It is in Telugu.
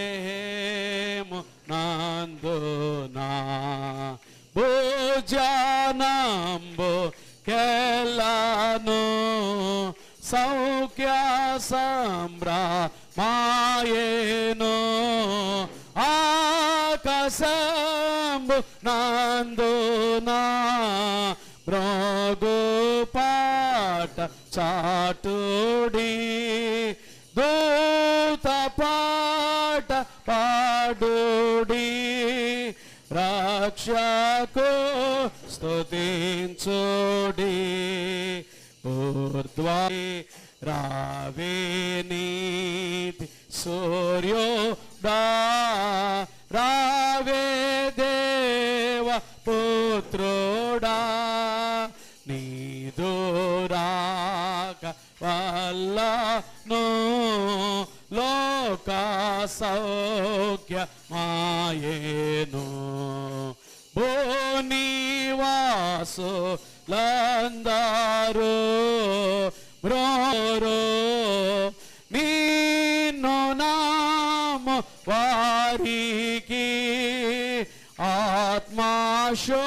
బేత్లేము నందునా భోజనంబు కెల్లను సౌఖ్య సంభ్రమాయేను ఆకాశంబు నందునా భృగు పాట చాటుడి దో దూత పాట పాడుడి. రక్షకు స్తుతించుడి. ఊర్ధ్వా రావే నీతి సూర్యోడా రావే దేవ పుత్రుడా. నీదు వల్ల నో లోక సౌఖ్య మాయేను భూనివాసు లందారు బ్రోరో నిన్ను నామ వారికి ఆత్మాశో